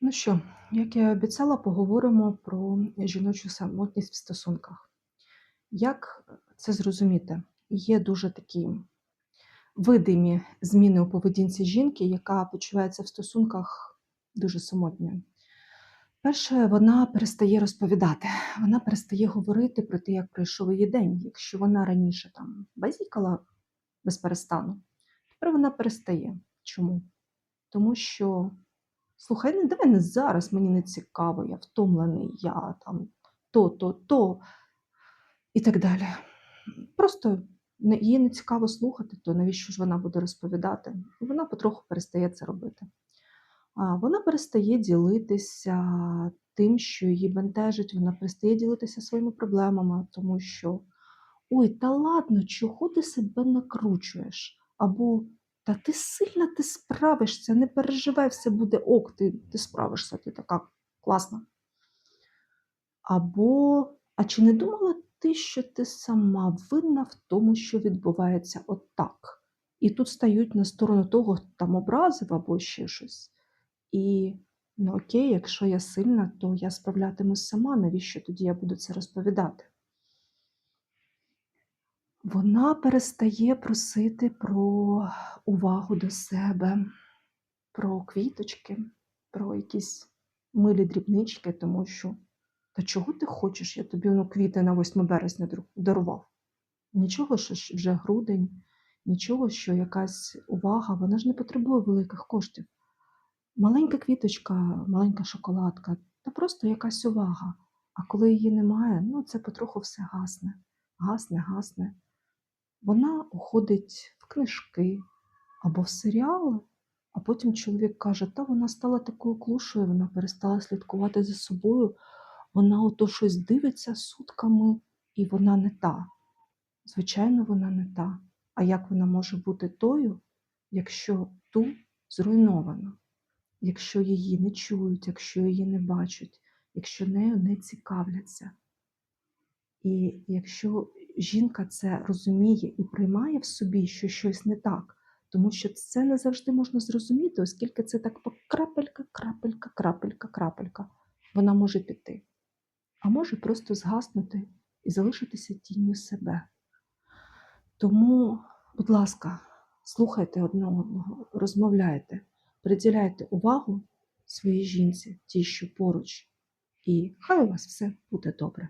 Ну що, як я обіцяла, поговоримо про жіночу самотність в стосунках. Як це зрозуміти? Є дуже такі видимі зміни у поведінці жінки, яка почувається в стосунках дуже самотньою. Перше, вона перестає розповідати, вона перестає говорити про те, як пройшов її день. Якщо вона раніше там базікала без перестану, тепер вона перестає. Чому? Тому що Слухай, ну давай не зараз, мені не цікаво, я втомлений, я там то, то, то і так далі. Просто не- їй не цікаво слухати, то навіщо ж вона буде розповідати? Вона потроху перестає це робити. Вона перестає ділитися тим, що її бентежить, вона перестає ділитися своїми проблемами, тому що ой, та ладно, чого ти себе накручуєш? Або та ти сильна, ти справишся, не переживай, все буде ок, ти, ти справишся, ти така класна. Або, а чи не думала ти, що ти сама винна в тому, що відбувається отак? І тут стають на сторону того, там образив або ще щось. І ну окей, якщо я сильна, то я справлятимусь сама, навіщо тоді я буду це розповідати? Вона перестає просити про увагу до себе, про квіточки, про якісь милі дрібнички, тому що та чого ти хочеш? Я тобі воно квіти на 8 березня дарував. Нічого, що ж вже грудень, нічого, що якась увага, вона ж не потребує великих коштів. Маленька квіточка, маленька шоколадка, та просто якась увага. А коли її немає, ну це потроху все гасне, гасне, гасне. Вона уходить в книжки або в серіали, а потім чоловік каже, та вона стала такою клушою, вона перестала слідкувати за собою, вона ото щось дивиться сутками, і вона не та. Звичайно, вона не та. А як вона може бути тою, якщо ту зруйновано, якщо її не чують, якщо її не бачать, якщо нею не цікавляться? І якщо жінка це розуміє і приймає в собі, що щось не так, тому що це не завжди можна зрозуміти, оскільки це так крапелька, крапелька, крапелька, крапелька, вона може піти, а може просто згаснути і залишитися тінню себе. Тому, будь ласка, слухайте одне одного, розмовляйте, приділяйте увагу своїй жінці, тій, що поруч, і хай у вас все буде добре.